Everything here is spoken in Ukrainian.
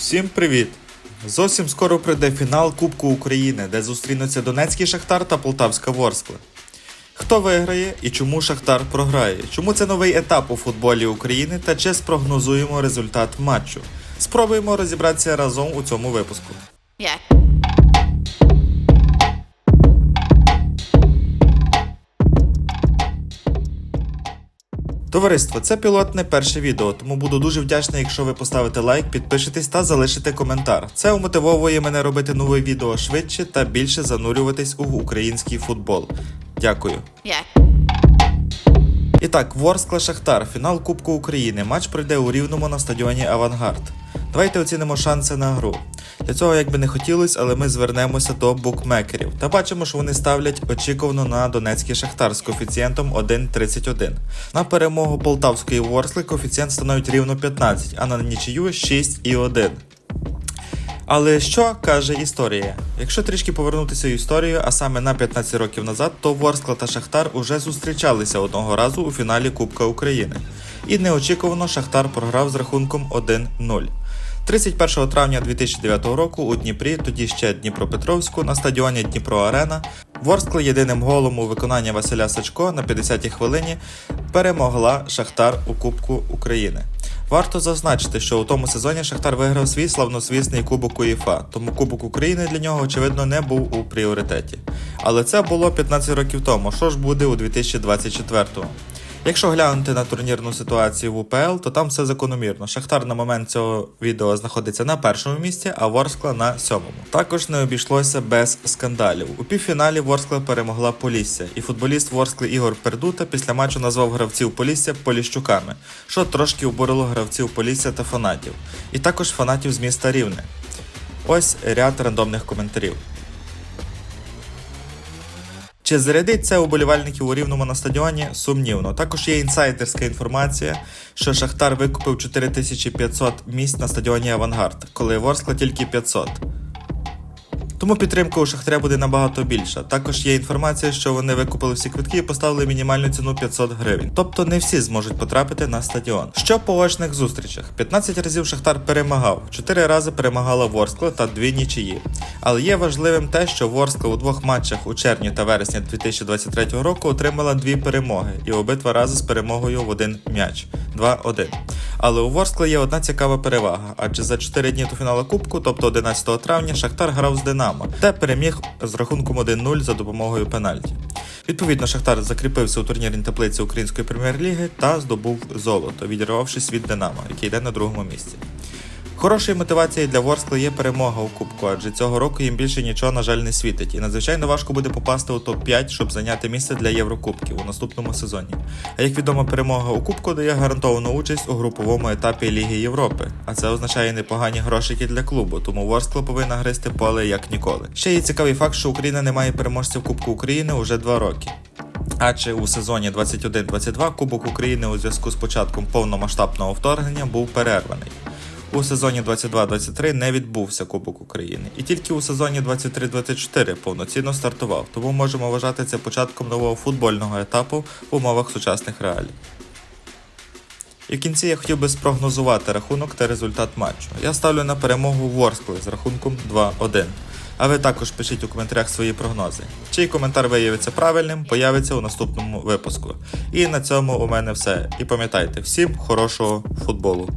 Всім привіт! Зовсім скоро прийде фінал Кубку України, де зустрінуться Донецький Шахтар та Полтавська Ворскла. Хто виграє і чому Шахтар програє? Чому це новий етап у футболі України та чи спрогнозуємо результат матчу? Спробуємо розібратися разом у цьому випуску. Yeah. Товариство, це пілотне перше відео, тому буду дуже вдячний, якщо ви поставите лайк, підпишетесь та залишите коментар. Це умотивовує мене робити нове відео швидше та більше занурюватись у український футбол. Дякую. Yeah. І так, Ворскла Шахтар, фінал Кубку України. Матч пройде у рівному на стадіоні Авангард. Давайте оцінимо шанси на гру. Для цього як би не хотілося, але ми звернемося до букмекерів та бачимо, що вони ставлять очікувано на Донецький Шахтар з коефіцієнтом 1,31. На перемогу Полтавської Ворскли коефіцієнт становить рівно 15, а на нічию 6,1. Але що каже історія? Якщо трішки повернутися в історію, а саме на 15 років назад, то Ворскла та Шахтар уже зустрічалися одного разу у фіналі Кубка України. І неочікувано Шахтар програв з рахунком 1-0. 31 травня 2009 року у Дніпрі, тоді ще Дніпропетровську, на стадіоні Дніпро Арена, Ворскла єдиним голом у виконанні Василя Сачко на 50-й хвилині перемогла Шахтар у Кубку України. Варто зазначити, що у тому сезоні Шахтар виграв свій славнозвісний Кубок УЄФА, тому Кубок України для нього, очевидно, не був у пріоритеті. Але це було 15 років тому. Що ж буде у 2024-му? Якщо глянути на турнірну ситуацію в УПЛ, то там все закономірно. Шахтар на момент цього відео знаходиться на першому місці, а Ворскла на сьомому. Також не обійшлося без скандалів. У півфіналі Ворскла перемогла Полісся, і футболіст Ворскли Ігор Пердута після матчу назвав гравців Полісся Поліщуками, що трошки обурило гравців Полісся та фанатів, і також фанатів з міста Рівне. Ось ряд рандомних коментарів. Чи зарядить це уболівальників у рівному на стадіоні? Сумнівно. Також є інсайдерська інформація, що Шахтар викупив 4500 місць на стадіоні Авангард, коли Ворскла тільки 500. Тому підтримка у Шахтаря буде набагато більша. Також є інформація, що вони викупили всі квитки і поставили мінімальну ціну 500 гривень. Тобто не всі зможуть потрапити на стадіон. Що по очних зустрічах? 15 разів Шахтар перемагав, 4 рази перемагала Ворскла та 2 нічиї. Але є важливим те, що Ворскла у двох матчах у червні та вересні 2023 року отримала дві перемоги і обидва рази з перемогою в один м'яч 2-1. Але у Ворскла є одна цікава перевага, адже за 4 дні до фіналу Кубку, тобто 11 травня, Шахтар грав з Динамо та переміг з рахунком 1-0 за допомогою пенальті. Відповідно, Шахтар закріпився у турнірній таблиці Української прем'єр-ліги та здобув золото, відірвавшись від Динамо, який йде на другому місці. Хорошою мотивацією для Ворскли є перемога у Кубку, адже цього року їм більше нічого, на жаль, не світить. І надзвичайно важко буде попасти у топ-5, щоб зайняти місце для Єврокубків у наступному сезоні. А як відомо, перемога у Кубку дає гарантовану участь у груповому етапі Ліги Європи. А це означає непогані грошики для клубу, тому Ворскла повинна гристи поле як ніколи. Ще є цікавий факт, що Україна не має переможців Кубку України уже два роки. Адже у сезоні 21-22 Кубок України у зв'язку з початком повномасштабного вторгнення був перерваний. У сезоні 22-23 не відбувся Кубок України, і тільки у сезоні 23-24 повноцінно стартував, тому можемо вважати це початком нового футбольного етапу в умовах сучасних реалій. І в кінці я хотів би спрогнозувати рахунок та результат матчу. Я ставлю на перемогу Ворскли з рахунком 2-1. А ви також пишіть у коментарях свої прогнози. Чий коментар виявиться правильним, появиться у наступному випуску. І на цьому у мене все. І пам'ятайте, всім хорошого футболу!